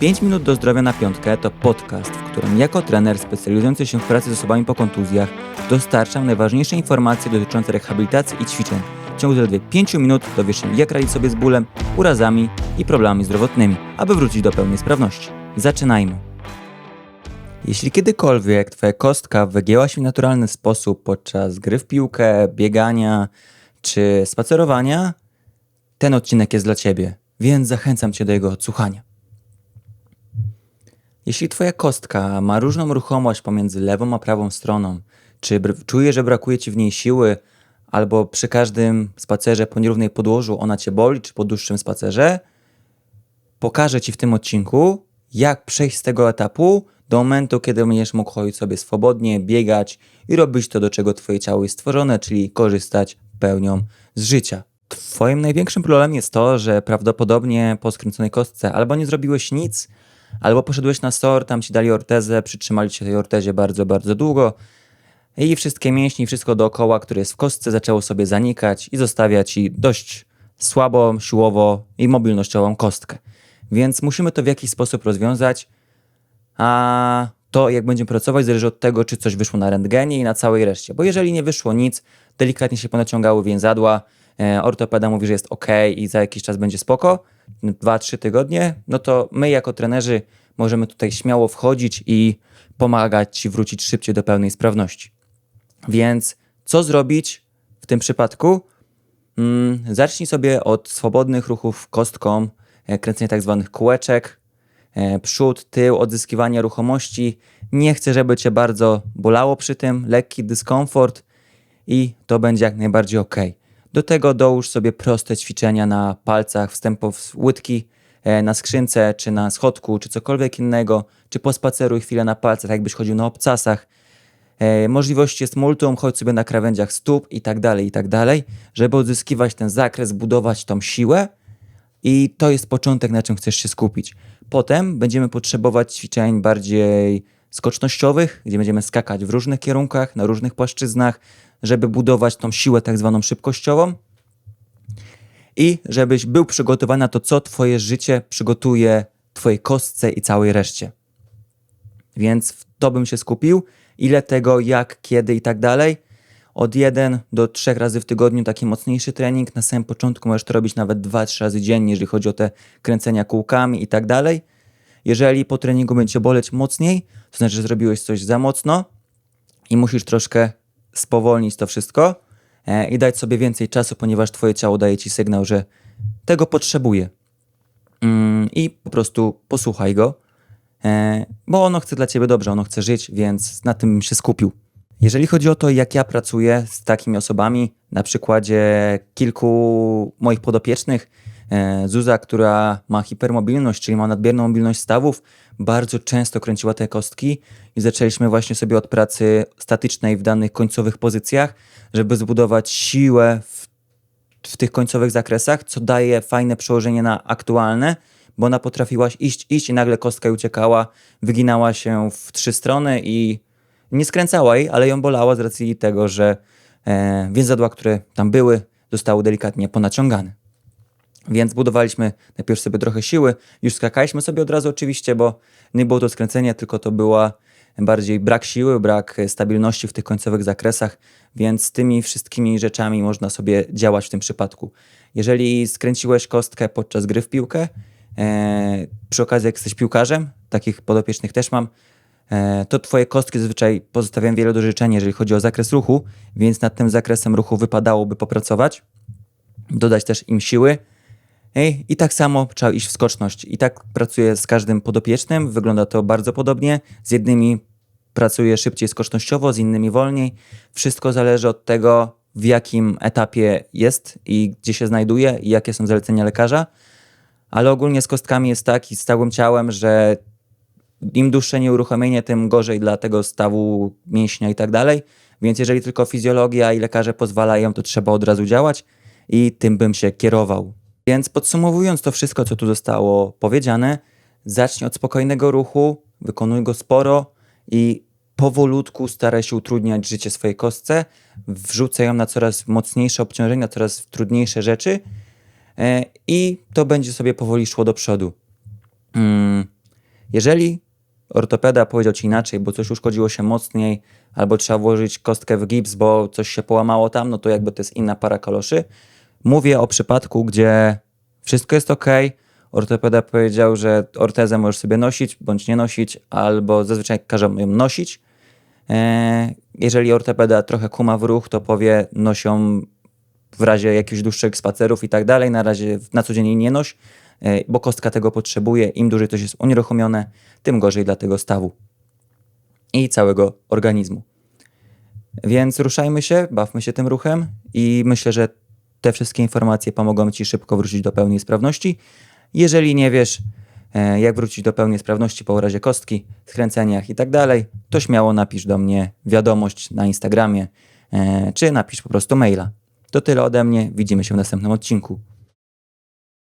5 minut do zdrowia na piątkę to podcast, w którym jako trener specjalizujący się w pracy z osobami po kontuzjach dostarczam najważniejsze informacje dotyczące rehabilitacji i ćwiczeń. W ciągu zaledwie 5 minut dowiesz się jak radzić sobie z bólem, urazami i problemami zdrowotnymi, aby wrócić do pełnej sprawności. Zaczynajmy! Jeśli kiedykolwiek Twoja kostka wygięła się w naturalny sposób podczas gry w piłkę, biegania czy spacerowania, ten odcinek jest dla Ciebie, więc zachęcam Cię do jego odsłuchania. Jeśli Twoja kostka ma różną ruchomość pomiędzy lewą a prawą stroną, czy czujesz, że brakuje Ci w niej siły, albo przy każdym spacerze po nierównej podłożu ona Cię boli, czy po dłuższym spacerze, pokażę Ci w tym odcinku, jak przejść z tego etapu do momentu, kiedy będziesz mógł chodzić sobie swobodnie, biegać i robić to, do czego Twoje ciało jest stworzone, czyli korzystać pełnią z życia. Twoim największym problemem jest to, że prawdopodobnie po skręconej kostce albo nie zrobiłeś nic, albo poszedłeś na SOR, tam ci dali ortezę, przytrzymali cię tej ortezie bardzo, bardzo długo i wszystkie mięśnie, wszystko dookoła, które jest w kostce, zaczęło sobie zanikać i zostawia ci dość słabą, siłowo i mobilnościową kostkę. Więc musimy to w jakiś sposób rozwiązać, a to jak będziemy pracować zależy od tego, czy coś wyszło na rentgenie i na całej reszcie. Bo jeżeli nie wyszło nic, delikatnie się ponaciągały więzadła, ortopeda mówi, że jest ok i za jakiś czas będzie spoko, 2-3 tygodnie, no to my jako trenerzy możemy tutaj śmiało wchodzić i pomagać Ci wrócić szybciej do pełnej sprawności. Więc co zrobić w tym przypadku? Mm, zacznij sobie od swobodnych ruchów kostką, e, kręcenia tak zwanych kółeczek, e, przód, tył, odzyskiwania ruchomości. Nie chcę, żeby Cię bardzo bolało przy tym, lekki dyskomfort i to będzie jak najbardziej ok. Do tego dołóż sobie proste ćwiczenia na palcach, wstępów łydki e, na skrzynce, czy na schodku, czy cokolwiek innego, czy pospaceruj chwilę na palcach, jakbyś chodził na obcasach. E, możliwości jest multum, chodź sobie na krawędziach stóp i tak dalej, i tak dalej, żeby odzyskiwać ten zakres, budować tą siłę i to jest początek, na czym chcesz się skupić. Potem będziemy potrzebować ćwiczeń bardziej skocznościowych, gdzie będziemy skakać w różnych kierunkach, na różnych płaszczyznach, żeby budować tą siłę tak zwaną szybkościową i żebyś był przygotowany na to, co twoje życie przygotuje twojej kostce i całej reszcie. Więc w to bym się skupił. Ile tego, jak, kiedy i tak dalej. Od 1 do 3 razy w tygodniu taki mocniejszy trening. Na samym początku możesz to robić nawet 2-3 razy dziennie, jeżeli chodzi o te kręcenia kółkami i tak dalej. Jeżeli po treningu będzie boleć mocniej, to znaczy, że zrobiłeś coś za mocno i musisz troszkę spowolnić to wszystko e, i dać sobie więcej czasu, ponieważ twoje ciało daje ci sygnał, że tego potrzebuje. Mm, I po prostu posłuchaj go, e, bo ono chce dla ciebie dobrze, ono chce żyć, więc na tym się skupił. Jeżeli chodzi o to, jak ja pracuję z takimi osobami, na przykładzie kilku moich podopiecznych, Zuza, która ma hipermobilność, czyli ma nadmierną mobilność stawów, bardzo często kręciła te kostki i zaczęliśmy właśnie sobie od pracy statycznej w danych końcowych pozycjach, żeby zbudować siłę w, w tych końcowych zakresach, co daje fajne przełożenie na aktualne, bo ona potrafiła iść, iść i nagle kostka uciekała, wyginała się w trzy strony i nie skręcała jej, ale ją bolała z racji tego, że e, więzadła, które tam były, zostały delikatnie ponaciągane. Więc budowaliśmy najpierw sobie trochę siły, już skakaliśmy sobie od razu oczywiście, bo nie było to skręcenie, tylko to była bardziej brak siły, brak stabilności w tych końcowych zakresach, więc tymi wszystkimi rzeczami można sobie działać w tym przypadku. Jeżeli skręciłeś kostkę podczas gry w piłkę, e, przy okazji jak jesteś piłkarzem, takich podopiecznych też mam, e, to twoje kostki zazwyczaj pozostawiają wiele do życzenia, jeżeli chodzi o zakres ruchu, więc nad tym zakresem ruchu wypadałoby popracować, dodać też im siły, I tak samo trzeba iść w skoczność. I tak pracuję z każdym podopiecznym. Wygląda to bardzo podobnie. Z jednymi pracuję szybciej skocznościowo, z innymi wolniej. Wszystko zależy od tego, w jakim etapie jest i gdzie się znajduje i jakie są zalecenia lekarza. Ale ogólnie z kostkami jest tak i z całym ciałem, że im dłuższe nieuruchomienie, tym gorzej dla tego stawu mięśnia i tak dalej. Więc jeżeli tylko fizjologia i lekarze pozwalają, to trzeba od razu działać i tym bym się kierował. Więc podsumowując to wszystko, co tu zostało powiedziane, zacznij od spokojnego ruchu, wykonuj go sporo i powolutku staraj się utrudniać życie swojej kostce, wrzucaj ją na coraz mocniejsze obciążenia, coraz trudniejsze rzeczy e, i to będzie sobie powoli szło do przodu. Mm, Jeżeli ortopeda powiedział ci inaczej, bo coś uszkodziło się mocniej, albo trzeba włożyć kostkę w gips, bo coś się połamało tam, no to jakby to jest inna para kaloszy. Mówię o przypadku, gdzie wszystko jest ok. Ortopeda powiedział, że ortezę możesz sobie nosić bądź nie nosić, albo zazwyczaj każą ją nosić. E, Jeżeli ortopeda trochę kuma w ruch, to powie nosią w razie jakichś dłuższych spacerów i tak dalej. Na razie na co dzień jej nie noś, e, bo kostka tego potrzebuje. Im dłużej coś jest unieruchomione, tym gorzej dla tego stawu i całego organizmu. Więc ruszajmy się, bawmy się tym ruchem i myślę, że te wszystkie informacje pomogą Ci szybko wrócić do pełnej sprawności. Jeżeli nie wiesz, e, jak wrócić do pełnej sprawności po urazie kostki, skręceniach i tak dalej, to śmiało napisz do mnie wiadomość na Instagramie, e, czy napisz po prostu maila. To tyle ode mnie, widzimy się w następnym odcinku.